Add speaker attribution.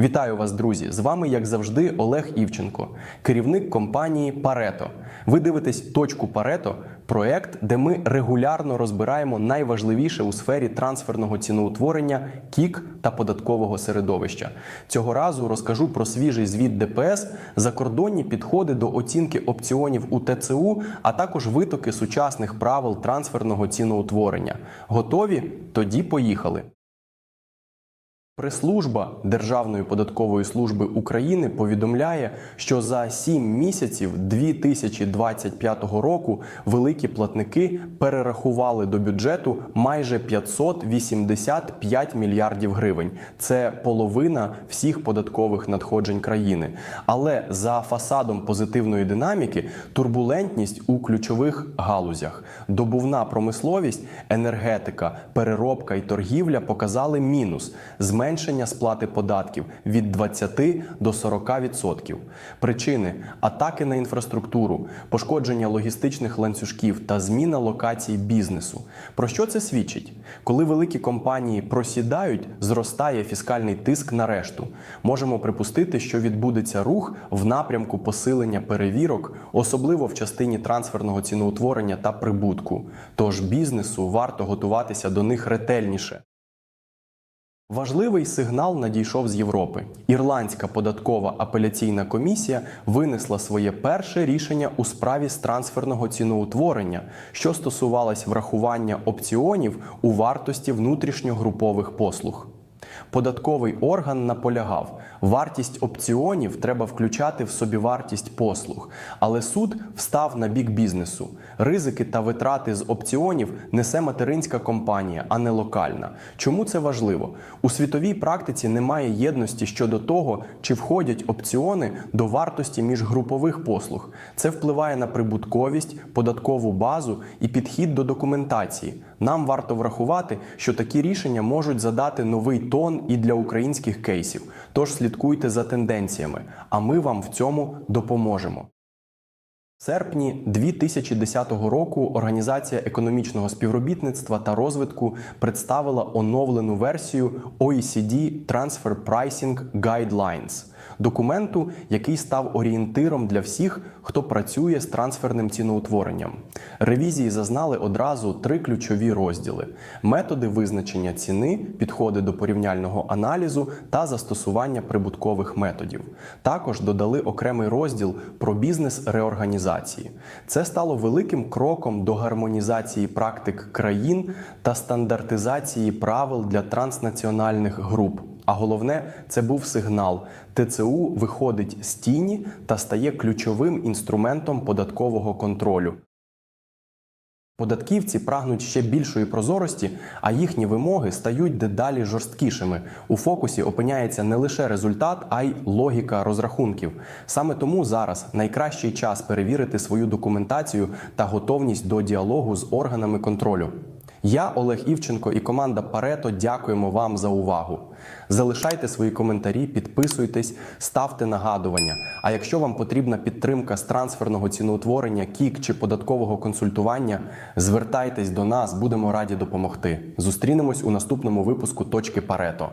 Speaker 1: Вітаю вас, друзі! З вами, як завжди, Олег Івченко, керівник компанії Парето. Ви дивитесь точку Парето, проект, де ми регулярно розбираємо найважливіше у сфері трансферного ціноутворення, кік та податкового середовища. Цього разу розкажу про свіжий звіт ДПС, закордонні підходи до оцінки опціонів у ТЦУ, а також витоки сучасних правил трансферного ціноутворення. Готові? Тоді поїхали. Прес-служба Державної податкової служби України повідомляє, що за 7 місяців 2025 року великі платники перерахували до бюджету майже 585 мільярдів гривень. Це половина всіх податкових надходжень країни. Але за фасадом позитивної динаміки турбулентність у ключових галузях, добувна промисловість, енергетика, переробка і торгівля показали мінус зменшення сплати податків від 20 до 40%. Причини атаки на інфраструктуру, пошкодження логістичних ланцюжків та зміна локацій бізнесу. Про що це свідчить? Коли великі компанії просідають, зростає фіскальний тиск на решту. Можемо припустити, що відбудеться рух в напрямку посилення перевірок, особливо в частині трансферного ціноутворення та прибутку. Тож бізнесу варто готуватися до них ретельніше. Важливий сигнал надійшов з Європи. Ірландська податкова апеляційна комісія винесла своє перше рішення у справі з трансферного ціноутворення, що стосувалось врахування опціонів у вартості внутрішньогрупових послуг. Податковий орган наполягав, вартість опціонів треба включати в собівартість послуг, але суд встав на бік бізнесу. Ризики та витрати з опціонів несе материнська компанія, а не локальна. Чому це важливо? У світовій практиці немає єдності щодо того, чи входять опціони до вартості міжгрупових послуг. Це впливає на прибутковість, податкову базу і підхід до документації. Нам варто врахувати, що такі рішення можуть задати новий тон і для українських кейсів. Тож слідкуйте за тенденціями, а ми вам в цьому допоможемо. Серпні 2010 року Організація економічного співробітництва та розвитку представила оновлену версію OECD Transfer Pricing Guidelines – документу, який став орієнтиром для всіх, хто працює з трансферним ціноутворенням. Ревізії зазнали одразу три ключові розділи: методи визначення ціни, підходи до порівняльного аналізу та застосування прибуткових методів. Також додали окремий розділ про бізнес реорганізації. Це стало великим кроком до гармонізації практик країн та стандартизації правил для транснаціональних груп. А головне, це був сигнал. ТЦУ виходить з тіні та стає ключовим інструментом податкового контролю. Податківці прагнуть ще більшої прозорості, а їхні вимоги стають дедалі жорсткішими. У фокусі опиняється не лише результат, а й логіка розрахунків. Саме тому зараз найкращий час перевірити свою документацію та готовність до діалогу з органами контролю. Я, Олег Івченко і команда Парето дякуємо вам за увагу. Залишайте свої коментарі, підписуйтесь, ставте нагадування. А якщо вам потрібна підтримка з трансферного ціноутворення, кік чи податкового консультування, звертайтесь до нас, будемо раді допомогти. Зустрінемось у наступному випуску точки Парето.